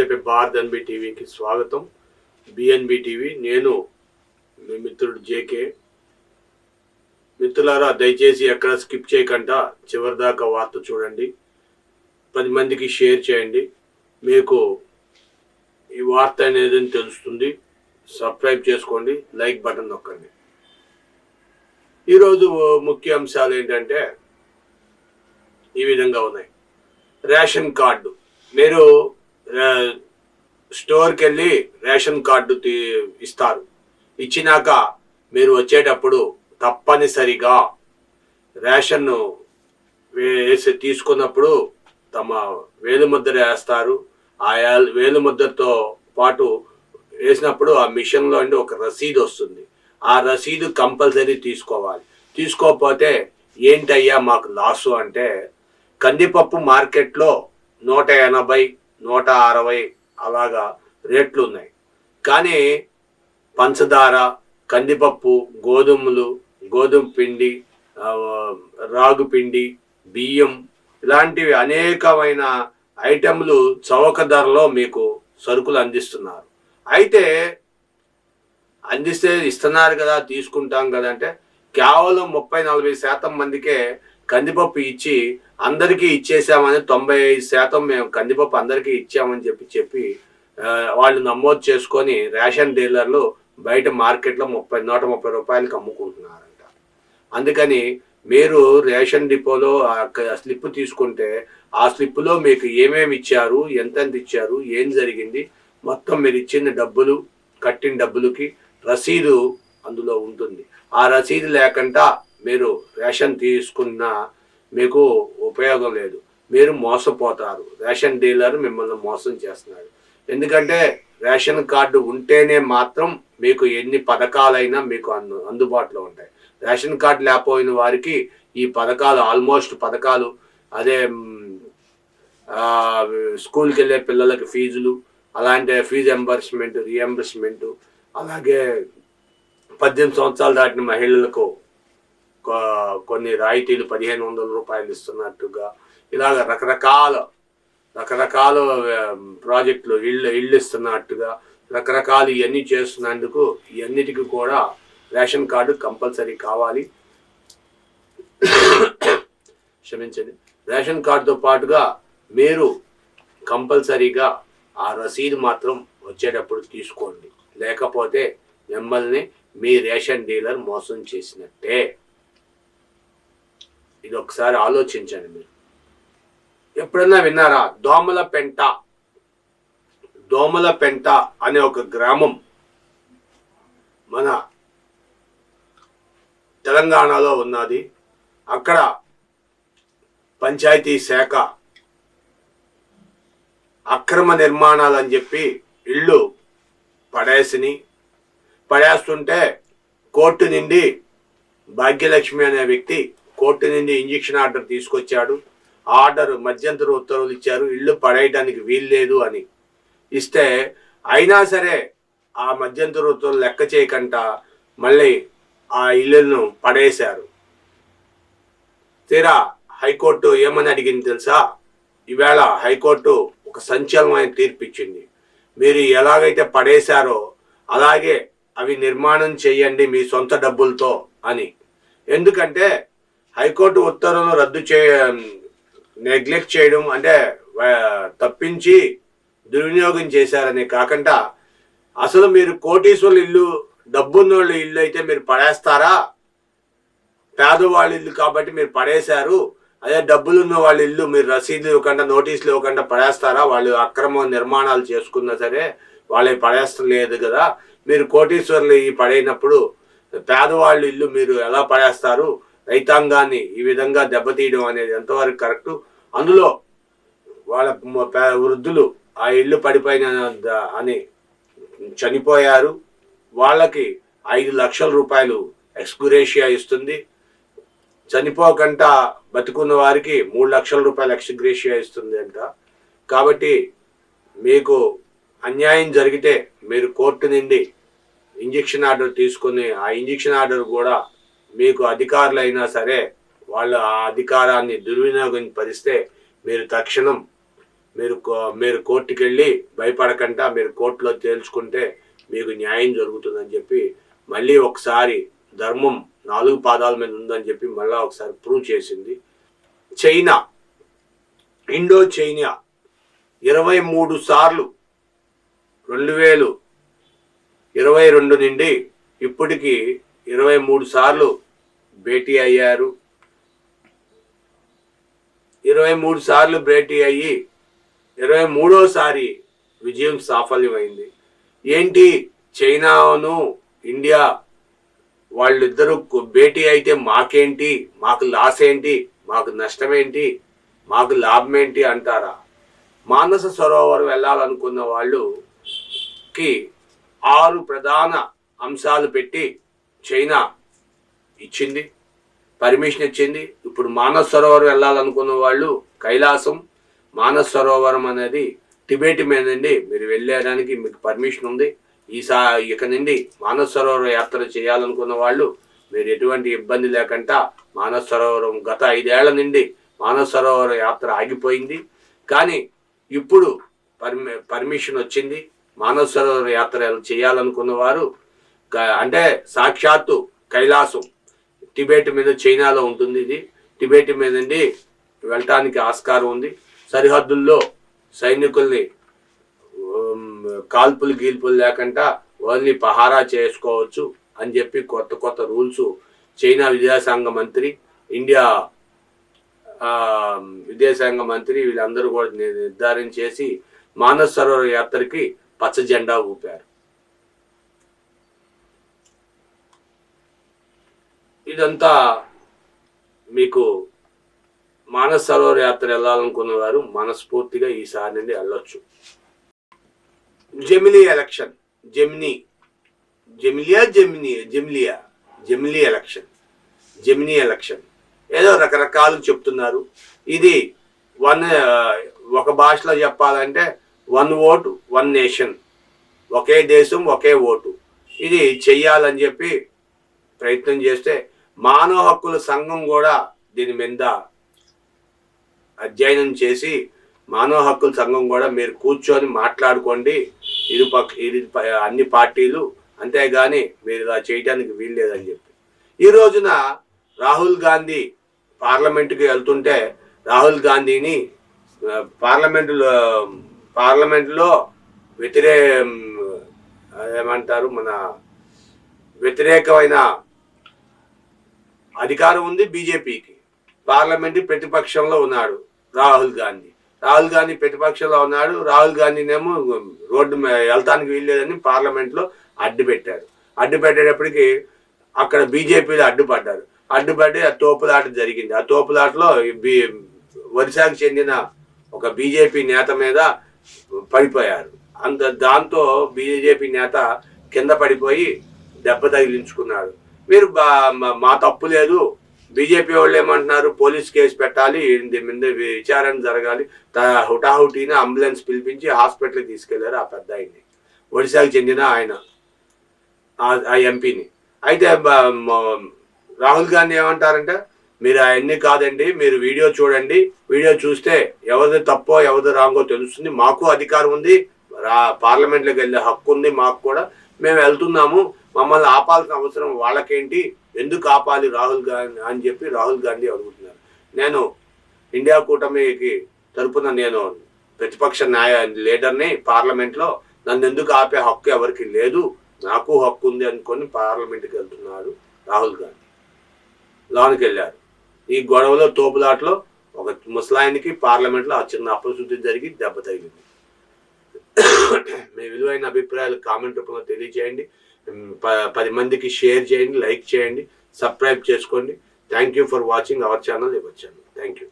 చెప్పే భారత్ ఎన్బి టీవీకి స్వాగతం. బిఎన్బి టీవీ నేను మీ మిత్రుడు జేకే మిత్రులారా దయచేసి ఎక్కడ స్కిప్ చేయకుండా చివరిదాకా వార్త చూడండి. పది మందికి షేర్ చేయండి. మీకు ఈ వార్త అనేది తెలుస్తుంది. సబ్స్క్రైబ్ చేసుకోండి. లైక్ బటన్ నొక్కండి. ఈరోజు ముఖ్య అంశాలు ఏంటంటే ఈ విధంగా ఉన్నాయి. Ration card. మీరు స్టోర్కి వెళ్ళి రేషన్ కార్డు తీ- ఇస్తారు. ఇచ్చినాక మీరు వచ్చేటప్పుడు తప్పనిసరిగా రేషన్ను వేసి తీసుకున్నప్పుడు తమ వేలుముద్ర వేస్తారు. ఆ వేలుముద్రతో పాటు వేసినప్పుడు ఆ మిషన్లో అండి ఒక రసీదు వస్తుంది. ఆ రసీదు కంపల్సరీ తీసుకోవాలి. తీసుకోకపోతే ఏంటయ్యా మాకు లాసు అంటే కందిపప్పు మార్కెట్లో నూట ఎనభై నూట అరవై అలాగా రేట్లు ఉన్నాయి. కానీ పంచదార కందిపప్పు గోధుమలు గోధుమ పిండి రాగు పిండి బియ్యం ఇలాంటివి అనేకమైన ఐటెంలు చౌక ధరలో మీకు సరుకులు అందిస్తున్నారు. అయితే అందిస్తే ఇస్తున్నారు కదా తీసుకుంటాం కదా అంటే కేవలం ముప్పై నలభై శాతం మందికే కందిపప్పు ఇచ్చి అందరికీ ఇచ్చేసామని తొంభై ఐదు శాతం మేము కందిపప్పు అందరికీ ఇచ్చామని చెప్పి చెప్పి వాళ్ళు నమోదు చేసుకొని రేషన్ డీలర్లు బయట మార్కెట్లో ముప్పై నూట ముప్పై రూపాయలకి అమ్ముకుంటున్నారంట. అందుకని మీరు రేషన్ డిపోలో స్లిప్ తీసుకుంటే ఆ స్లిప్లో మీకు ఏమేమి ఇచ్చారు ఎంతెంత ఇచ్చారు ఏం జరిగింది మొత్తం మీరు ఇచ్చిన డబ్బులు కట్టిన డబ్బులకి రసీదు అందులో ఉంటుంది. ఆ రసీదు లేకుండా మీరు రేషన్ తీసుకున్న మీకు ఉపయోగం లేదు. మీరు మోసపోతారు. రేషన్ డీలర్ మిమ్మల్ని మోసం చేస్తున్నాడు ఎందుకంటే రేషన్ కార్డు ఉంటేనే మాత్రం మీకు ఎన్ని పథకాలైనా మీకు అందు అందుబాటులో ఉంటాయి. రేషన్ కార్డు లేకపోయిన వారికి ఈ పథకాలు ఆల్మోస్ట్ పథకాలు అదే స్కూల్కి వెళ్ళే పిల్లలకి ఫీజులు అలాంటి ఫీజు ఎంబర్స్మెంట్ రియంబర్స్మెంట్ అలాగే పద్దెనిమిది సంవత్సరాలు దాటిన మహిళలకు కొన్ని రాయితీలు పదిహేను వందల రూపాయలు ఇస్తున్నట్టుగా ఇలాగ రకరకాల రకరకాల ప్రాజెక్టులు ఇళ్ళు ఇళ్ళు ఇస్తున్నట్టుగా రకరకాలు ఇవన్నీ చేస్తున్నందుకు ఇవన్నిటికీ కూడా రేషన్ కార్డు కంపల్సరీ కావాలి. క్షమించండి. రేషన్ కార్డుతో పాటుగా మీరు కంపల్సరీగా ఆ రసీదు మాత్రం వచ్చేటప్పుడు తీసుకోండి. లేకపోతే మిమ్మల్ని మీ రేషన్ డీలర్ మోసం చేసినట్టే. ఇది ఒకసారి ఆలోచించండి మీరు. ఎప్పుడన్నా విన్నారా? దోమల పెంట. దోమల పెంట అనే ఒక గ్రామం మన తెలంగాణలో ఉన్నది. అక్కడ పంచాయతీ శాఖ అక్రమ నిర్మాణాలు అని చెప్పి ఇళ్ళు పడేసిని. పడేస్తుంటే కోర్టు నుండి భాగ్యలక్ష్మి అనే వ్యక్తి కోర్టు నుండి ఇంజక్షన్ ఆర్డర్ తీసుకొచ్చాడు. ఆర్డర్ మధ్యంతర ఉత్తర్వులు ఇచ్చారు. ఇల్లు పడేయడానికి వీల్లేదు అని. ఇస్తే అయినా సరే ఆ మధ్యంతర ఉత్తర్వులు లెక్క చేయకుండా మళ్ళీ ఆ ఇల్లును పడేశారు. తీరా హైకోర్టు ఏమని అడిగింది తెలుసా? ఈవేళ హైకోర్టు ఒక సంచలనమైన తీర్పు ఇచ్చింది. మీరు ఎలాగైతే పడేశారో అలాగే అవి నిర్మాణం చేయండి మీ సొంత డబ్బులతో అని. ఎందుకంటే హైకోర్టు ఉత్తర్వులను రద్దు చే నెగ్లెక్ట్ చేయడం అంటే తప్పించి దుర్వినియోగం చేశారని కాకుండా అసలు మీరు కోటీశ్వర్ల ఇల్లు డబ్బున్నోళ్ళ ఇల్లు అయితే మీరు పడేస్తారా? పేదవాళ్ళ ఇల్లు కాబట్టి మీరు పడేశారు. అదే డబ్బులు ఉన్న వాళ్ళ ఇల్లు మీరు రసీదు ఇవ్వకుండా నోటీసులు ఇవ్వకుండా పడేస్తారా? వాళ్ళు అక్రమ నిర్మాణాలు చేసుకున్నా సరే వాళ్ళకి పడేస్తలేదు కదా. మీరు కోటీశ్వర్లు ఈ పడైనప్పుడు పేదవాళ్ళ ఇల్లు మీరు ఎలా పడేస్తారు? రైతాంగాన్ని ఈ విధంగా దెబ్బతీయడం అనేది ఎంతవరకు కరెక్టు? అందులో వాళ్ళ పే- వృద్ధులు ఆ ఇల్లు పడిపోయిన అని చనిపోయారు. వాళ్ళకి ఐదు లక్షల రూపాయలు ఎక్స్గ్రేషియా ఇస్తుంది. చనిపోకుండా బతుకున్న వారికి మూడు లక్షల రూపాయలు ఎక్స్గ్రేషియా ఇస్తుంది అంట. కాబట్టి మీకు అన్యాయం జరిగితే మీరు కోర్టు నుండి ఇంజక్షన్ ఆర్డర్ తీసుకుని ఆ ఇంజక్షన్ ఆర్డర్ కూడా మీకు అధికారులు అయినా సరే వాళ్ళు ఆ అధికారాన్ని దుర్వినియోగం పరిస్తే మీరు తక్షణం మీరు కో- మీరు కోర్టుకి వెళ్ళి భయపడకుండా మీరు కోర్టులో తేల్చుకుంటే మీకు న్యాయం జరుగుతుందని చెప్పి మళ్ళీ ఒకసారి ధర్మం నాలుగు పాదాల మీద ఉందని చెప్పి మళ్ళీ ఒకసారి ప్రూవ్ చేసింది. చైనా ఇండో చైనా ఇరవై మూడు సార్లు రెండు వేలు ఇరవై రెండు నుండి ఇప్పటికీ ఇరవై మూడు సార్లు భేటీ అయ్యారు. ఇరవై మూడు సార్లు భేటీ అయ్యి ఇరవై మూడోసారి విజయం సాఫల్యమైంది. ఏంటి? చైనాను ఇండియా వాళ్ళిద్దరూ భేటీ అయితే మాకేంటి? మాకు లాస్ ఏంటి మాకు నష్టం ఏంటి మాకు లాభం ఏంటి అంటారా? మానస సరోవరం వెళ్ళాలనుకున్న వాళ్ళుకి ఆరు ప్రధాన అంశాలు పెట్టి చైనా ఇచ్చింది పర్మిషన్ ఇచ్చింది. ఇప్పుడు మానస సరోవరం వెళ్ళాలనుకున్న వాళ్ళు కైలాసం మానస సరోవరం అనేది టిబెట్ మీద నుండి మీరు వెళ్ళడానికి మీకు పర్మిషన్ ఉంది. ఈసా ఇక నుండి మానస సరోవర యాత్ర చేయాలనుకున్న వాళ్ళు మీరు ఎటువంటి ఇబ్బంది లేకుండా మానస సరోవరం గత ఐదేళ్ళ నుండి మానస సరోవర యాత్ర ఆగిపోయింది. కానీ ఇప్పుడు పర్మి పర్మిషన్ వచ్చింది. మానస సరోవర యాత్ర చేయాలనుకున్న వారు అంటే సాక్షాత్తు కైలాసం. టిబెట్ మీద చైనాలో ఉంటుంది ఇది. టిబెట్ మీద నుండి వెళ్ళటానికి ఆస్కారం ఉంది. సరిహద్దుల్లో సైనికుల్ని కాల్పులు గీల్పులు లేకుండా ఓన్లీ పహారా చేసుకోవచ్చు అని చెప్పి కొత్త కొత్త రూల్స్ చైనా విదేశాంగ మంత్రి ఇండియా విదేశాంగ మంత్రి వీళ్ళందరూ కూడా ని- నిర్ధారణ చేసి మానస్ సరోవర యాత్రకి పచ్చ జెండా ఊపారు. ఇదంతా మీకు మానస సరోవర యాత్ర వెళ్ళాలనుకున్న వారు మనస్ఫూర్తిగా ఈసారి నుండి వెళ్ళొచ్చు. జెమిలీ ఎలక్షన్. జెమినీ. జెమిలియా జెమినీ జెమిలియా. జెమిలీ ఎలక్షన్. జెమినీ ఎలక్షన్. ఏదో రకరకాలు చెప్తున్నారు. ఇది వన్ ఒక భాషలో చెప్పాలంటే వన్ ఓట్ వన్ నేషన్. ఒకే దేశం ఒకే ఓటు. ఇది చెయ్యాలని చెప్పి ప్రయత్నం చేస్తే మానవ హక్కుల సంఘం కూడా దీని మీద అధ్యయనం చేసి మానవ హక్కుల సంఘం కూడా మీరు కూర్చొని మాట్లాడుకోండి. ఇరు పక్క ఇరు అన్ని పార్టీలు అంతేగాని మీరు ఇలా చేయడానికి వీల్లేదని చెప్పి. ఈ రోజున రాహుల్ గాంధీ పార్లమెంటుకి వెళ్తుంటే రాహుల్ గాంధీని పార్లమెంటులో పార్లమెంటులో వ్యతిరే ఏమంటారు మన వ్యతిరేకమైన అధికారం ఉంది బీజేపీకి. పార్లమెంట్ ప్రతిపక్షంలో ఉన్నాడు రాహుల్ గాంధీ. రాహుల్ గాంధీ ప్రతిపక్షంలో ఉన్నాడు. రాహుల్ గాంధీనేమో రోడ్డు వెళ్తానికి వీల్లేదని పార్లమెంట్లో అడ్డు పెట్టారు. అడ్డు పెట్టేటప్పటికి అక్కడ బీజేపీలో అడ్డుపడ్డారు. అడ్డుపడి ఆ తోపులాట జరిగింది. ఆ తోపులాటలో బీ ఒరిస్సాకు చెందిన ఒక బీజేపీ నేత మీద పడిపోయారు. అంత దాంతో బీజేపీ నేత కింద పడిపోయి దెబ్బ తగిలించుకున్నాడు. మీరు బా- మా- తప్పు లేదు. బీజేపీ వాళ్ళు ఏమంటున్నారు? పోలీస్ కేసు పెట్టాలి దీని మీద విచారణ జరగాలి. త- హుటాహుటీన అంబులెన్స్ పిలిపించి హాస్పిటల్కి తీసుకెళ్ళారు ఆ పెద్ద ఆయన్ని. ఒడిశాకు చెందిన ఆయన ఆ- ఎంపీని. అయితే రాహుల్ గాంధీ ఏమంటారంటే మీరు అవన్నీ కాదండి మీరు వీడియో చూడండి. వీడియో చూస్తే ఎవరిది తప్పో ఎవరిది రాంగో తెలుస్తుంది. మాకు అధికారం ఉంది. రా పార్లమెంట్లోకి వెళ్ళే హక్కు ఉంది మాకు కూడా. మేము వెళ్తున్నాము. మమ్మల్ని ఆపాల్సిన అవసరం వాళ్ళకేంటి? ఎందుకు ఆపాలి రాహుల్ గాంధీ అని చెప్పి రాహుల్ గాంధీ అడుగుతున్నారు. నేను ఇండియా కూటమికి తరపున నేను ప్రతిపక్ష న్యాయ లీడర్ని పార్లమెంట్లో నన్ను ఎందుకు ఆపే హక్కు ఎవరికి లేదు నాకు హక్కు ఉంది అనుకొని పార్లమెంట్కి వెళ్తున్నాడు రాహుల్ గాంధీ. లోనికి వెళ్ళారు. ఈ గొడవలో తోపులాట్లో ఒక ముసలాయనికి పార్లమెంట్లో ఆ చిన్న అప్రశుద్ధి జరిగి దెబ్బ తగిలింది. మీ విలువైన అభిప్రాయాలు కామెంట్ రూపంలో తెలియజేయండి పది మందికి షేర్ చేయండి లైక్ చేయండి సబ్స్క్రైబ్ చేసుకోండి. Thank you for watching our channel your channel thank you